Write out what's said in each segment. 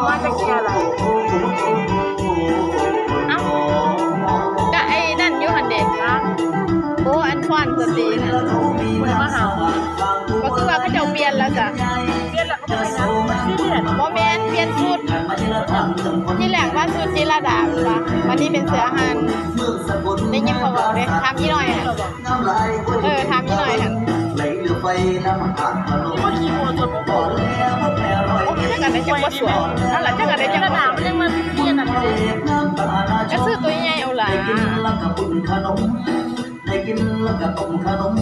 ประมาณจะเกียร์ละเอ้าก็ไอ้นั่นอยู่หันเด็กนะโอ้อันควันสตรีนะมันมาหาก็คือว่าเขาเจ้าเปลี่ยนแล้วจ้ะเรียนแล้วก็ไปนะที่เรียนโมเมนเปลี่ยนชุด ที่แหลกว่าชุดจิรดาหรือว่าวันนี้เป็นเสือหันได้ยินเขาบอกเลยทำยี่หน่อยหันเออทำยี่หน่อยหันที่ว่าขี่โม สวยนั่นแหละจังกะได้จังกระว่าดาษมันยังมาเรียนอะไรก็ซื้อตัวใหญ่เอาละได้กินแล้วก็บุญขนมได้กินแล้วก็ต้มขนม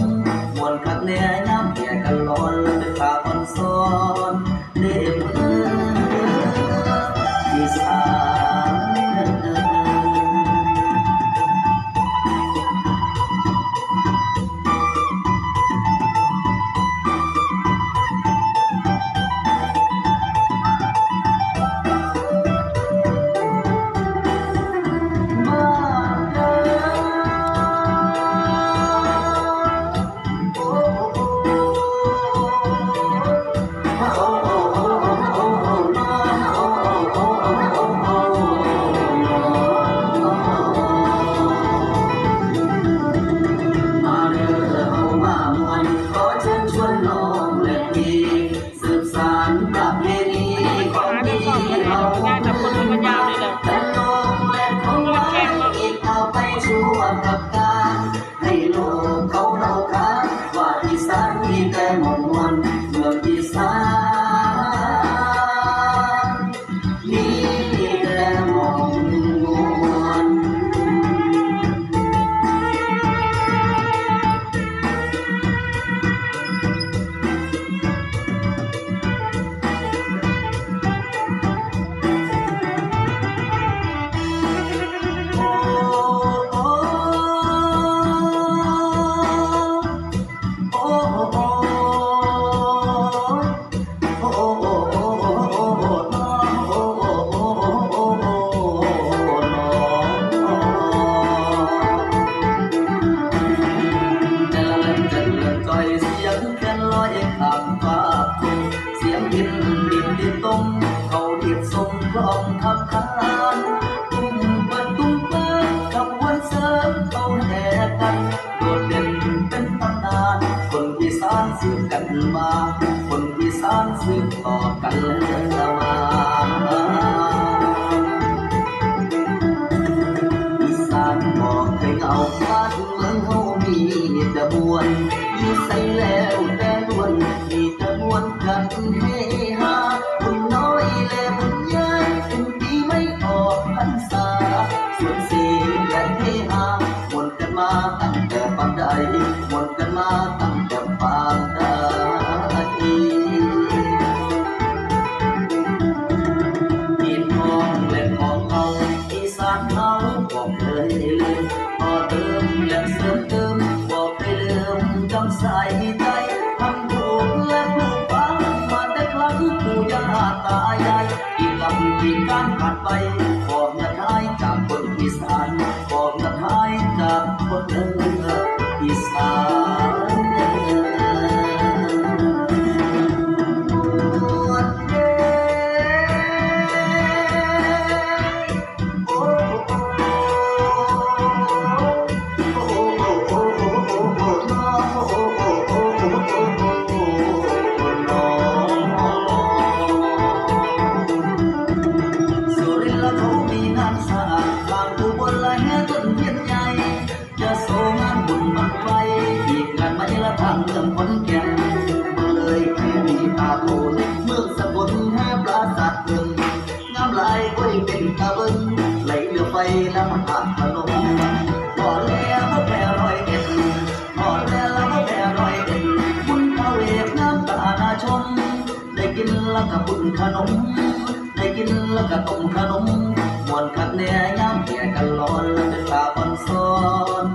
วนเองทับคานตุ้มปัดตุ้มเปิ้ลขบวนเสริมเขาแห่กันโดดเด่นเป็นตำนาน คนอีสานสืบกันมา คนอีสานสืบต่อกันมาอีสานบอกเคยเอาบ้านเมืองเฮามีแต่บวนอยู่ใส่แล้วแต่ล้วนมีแต่มวนกัน มาตั้งแต่ปางใดมวนกันมาตั้ง น้ำมันผ่านพนมพอแล้วก็แพ้รอยเอ็ดพอแล้วก็แพ้รอยเอ็ดบุญพระเวทน้ำตาหนาชม ได้กินแล้วกับบุญขนม ได้กินแล้วกับต้มขนมมวนขัดแน่ย้ำแก่กันร้อนแล้วเป็นตาบอนซ้อน